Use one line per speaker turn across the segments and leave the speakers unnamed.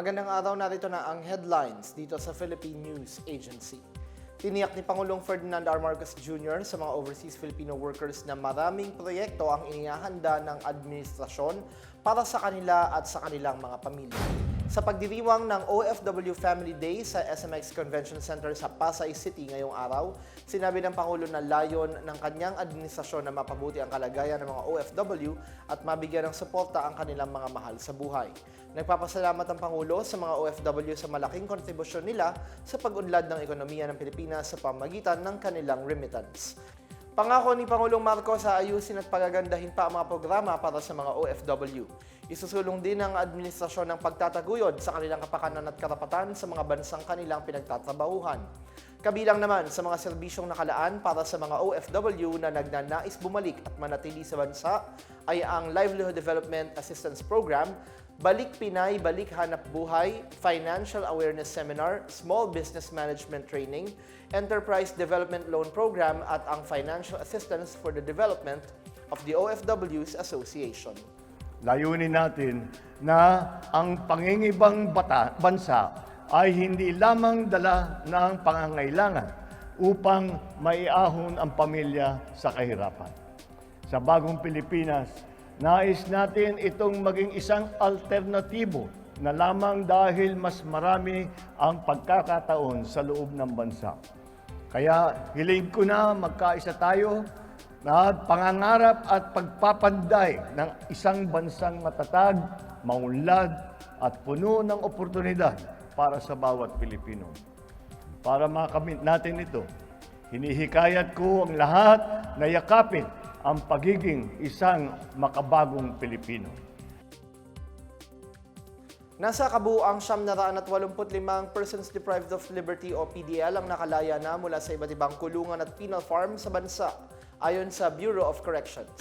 Magandang araw narito na ang headlines dito sa Philippine News Agency. Tiniyak ni Pangulong Ferdinand R. Marcos Jr. sa mga overseas Filipino workers na maraming proyekto ang inihahanda ng administrasyon para sa kanila at sa kanilang mga pamilya. Sa pagdiriwang ng OFW Family Day sa SMX Convention Center sa Pasay City ngayong araw, sinabi ng Pangulo na layon ng kanyang administrasyon na mapabuti ang kalagayan ng mga OFW at mabigyan ng suporta ang kanilang mga mahal sa buhay. Nagpapasalamat ang Pangulo sa mga OFW sa malaking kontribusyon nila sa pag-unlad ng ekonomiya ng Pilipinas sa pamagitan ng kanilang remittance. Pangako ni Pangulong Marcos sa ayusin at pagagandahin pa ang mga programa para sa mga OFW. Isusulong din ng administrasyon ng pagtataguyod sa kanilang kapakanan at karapatan sa mga bansang kanilang pinagtatrabahuhan. Kabilang naman sa mga serbisyong nakalaan para sa mga OFW na nagnanais bumalik at manatili sa bansa ay ang Livelihood Development Assistance Program, Balik Pinay, Balik Hanap Buhay, Financial Awareness Seminar, Small Business Management Training, Enterprise Development Loan Program at ang Financial Assistance for the Development of the OFWs Association.
Layunin natin na ang pangingibang bata, bansa ay hindi lamang dala ng pangangailangan upang maiahon ang pamilya sa kahirapan. Sa bagong Pilipinas, nais natin itong maging isang alternatibo na lamang dahil mas marami ang pagkakataon sa loob ng bansa. Kaya hiling ko na magkaisa tayo na pangangarap at pagpapanday ng isang bansang matatag, maunlad at puno ng oportunidad para sa bawat Pilipino. Para makamit natin ito, hinihikayat ko ang lahat na yakapin ang pagiging isang makabagong Pilipino.
Nasa kabuuang 785 persons deprived of liberty o PDL ang nakalaya na mula sa iba't ibang kulungan at penal farm sa bansa ayon sa Bureau of Corrections.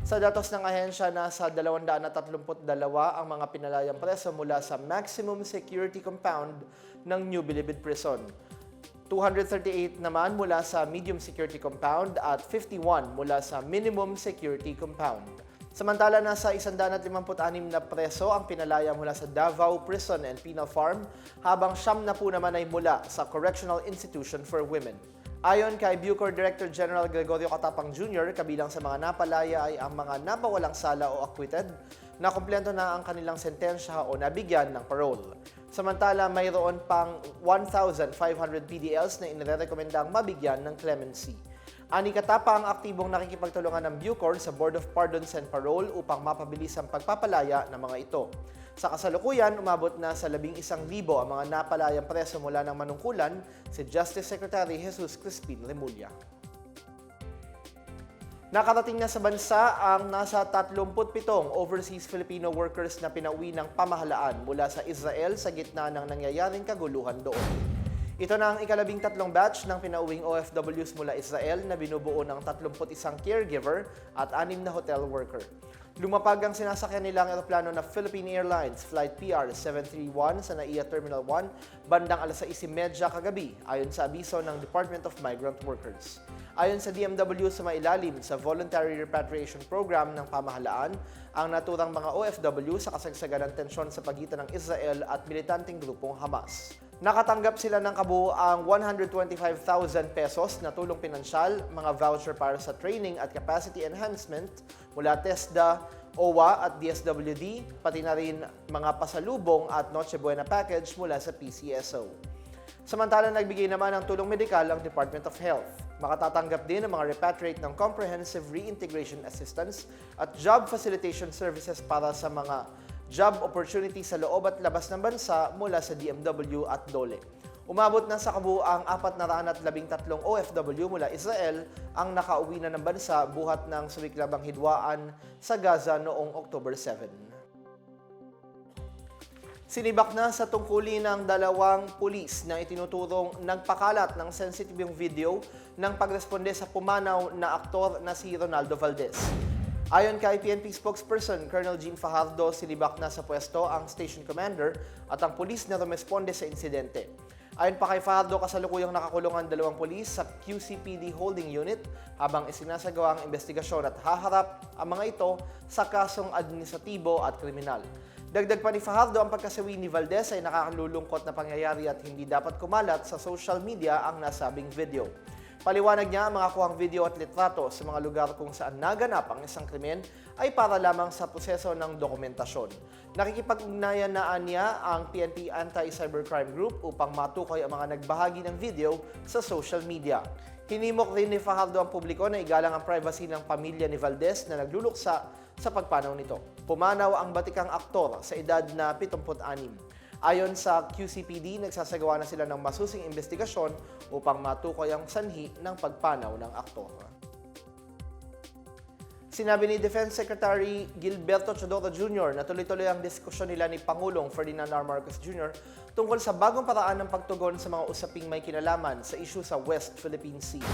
Sa datos ng ahensya, nasa 232 ang mga pinalayang preso mula sa maximum security compound ng New Bilibid Prison. 238 naman mula sa medium security compound at 51 mula sa minimum security compound. Samantala, nasa 156 na preso ang pinalaya mula sa Davao Prison and Penal Farm, habang siyam na po naman ay mula sa Correctional Institution for Women. Ayon kay Bucor Director General Gregorio Katapang Jr., kabilang sa mga napalaya ay ang mga napawalang sala o acquitted, na kumpleto na ang kanilang sentensya o nabigyan ng parole. Samantala, mayroon pang 1,500 PDLs na inirekomendang mabigyan ng clemency. Ani Katapa ang aktibong nakikipagtulungan ng Bucor sa Board of Pardons and Parole upang mapabilis ang pagpapalaya ng mga ito. Sa kasalukuyan, umabot na sa 11,000 ang mga napalayang preso mula ng manungkulan si Justice Secretary Jesus Crispin Remulla. Nakarating na sa bansa ang nasa 37 overseas Filipino workers na pinauwi ng pamahalaan mula sa Israel sa gitna ng nangyayaring kaguluhan doon. Ito na ang ikalabing tatlong batch ng pinauwing OFWs mula Israel na binubuo ng 31 caregiver at anim na hotel worker. Lumapag ang sinasakyan nilang eroplano na Philippine Airlines Flight PR 731 sa NAIA Terminal 1 bandang alas 6.30 kagabi ayon sa abiso ng Department of Migrant Workers. Ayon sa DMW sa mailalim sa Voluntary Repatriation Program ng pamahalaan, ang naturang mga OFW sa kasagsagan ng tensyon sa pagitan ng Israel at militanteng grupong Hamas. Nakatanggap sila ng kabuuang 125,000 pesos na tulong pinansyal, mga voucher para sa training at capacity enhancement mula TESDA, OWA at DSWD, pati na rin mga pasalubong at Noche Buena package mula sa PCSO. Samantala, nagbigay naman ng tulong medikal ang Department of Health. Makatatanggap din ng mga repatriate ng Comprehensive Reintegration Assistance at Job Facilitation Services para sa mga job opportunities sa loob at labas ng bansa mula sa DMW at DOLE. Umabot na sa kabuuang 413 OFW mula Israel ang nakauwi na ng bansa buhat ng sumiklabang hidwaan sa Gaza noong October 7. Sinibak na sa tungkulin ng dalawang pulis na itinuturong nagpakalat ng sensitibong video ng pagresponde sa pumanaw na aktor na si Ronaldo Valdez. Ayon kay PNP spokesperson Colonel Jean Fajardo, sinibak na sa pwesto ang station commander at ang pulis na rumesponde sa insidente. Ayon pa kay Fajardo, kasalukuyang nakakulong ang dalawang pulis sa QCPD Holding Unit habang isinasagawa ang investigasyon at haharap ang mga ito sa kasong administratibo at kriminal. Dagdag pa ni Fajardo, ang pagkasawi ni Valdez ay nakakalulungkot na pangyayari at hindi dapat kumalat sa social media ang nasabing video. Paliwanag niya, ang mga kuhang video at litrato sa mga lugar kung saan naganap ang isang krimen ay para lamang sa proseso ng dokumentasyon. Nakikipag-ugnayan na niya ang PNP Anti-Cybercrime Group upang matukoy ang mga nagbahagi ng video sa social media. Hinimok rin ni Fajardo ang publiko na igalang ang privacy ng pamilya ni Valdez na nagluluksa sa pagpanaw nito. Pumanaw ang batikang aktor sa edad na 76. Ayon sa QCPD, nagsasagawa na sila ng masusing investigasyon upang matukoy ang sanhi ng pagpanaw ng aktor. Sinabi ni Defense Secretary Gilberto Chodoro Jr. na tuloy-tuloy ang diskusyon nila ni Pangulong Ferdinand R. Marcos Jr. tungkol sa bagong paraan ng pagtugon sa mga usaping may kinalaman sa isyu sa West Philippine Sea.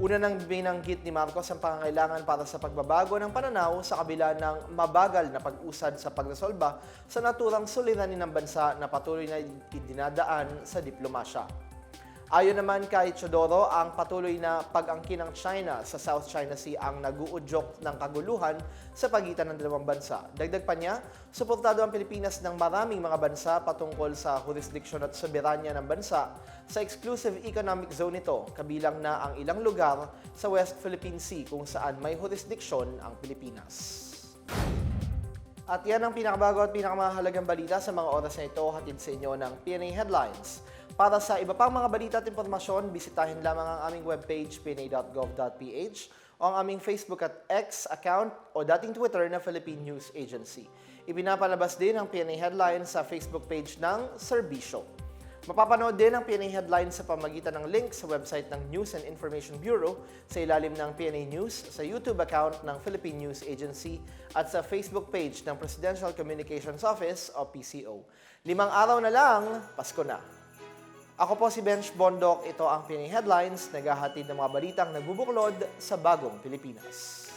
Una nang binanggit ni Marcos ang pangangailangan para sa pagbabago ng pananaw sa kabila ng mabagal na pag-usad sa pagresolba sa naturang suliranin ng bansa na patuloy na idinadaan sa diplomasya. Ayon naman kay Chodoro, ang patuloy na pag-angkin ng China sa South China Sea ang naguudyok ng kaguluhan sa pagitan ng dalawang bansa. Dagdag pa niya, suportado ang Pilipinas ng maraming mga bansa patungkol sa jurisdiksyon at soberanya ng bansa sa exclusive economic zone nito, kabilang na ang ilang lugar sa West Philippine Sea kung saan may jurisdiksyon ang Pilipinas. At yan ang pinakabago at pinakamahalagang balita sa mga oras na ito hatid sa inyo ng PNA Headlines. Para sa iba pang mga balita at impormasyon, bisitahin lamang ang aming webpage pna.gov.ph o ang aming Facebook at X account o dating Twitter na Philippine News Agency. Ipinapalabas din ang PNA Headlines sa Facebook page ng Serbisyo. Mapapanood din ang PNA Headlines sa pamagitan ng link sa website ng News and Information Bureau sa ilalim ng PNA News, sa YouTube account ng Philippine News Agency at sa Facebook page ng Presidential Communications Office o PCO. Limang araw na lang, Pasko na. Ako po si Bench Bondok, ito ang PNA Headlines, naghahatid ng mga balitang nagbubuklod sa bagong Pilipinas.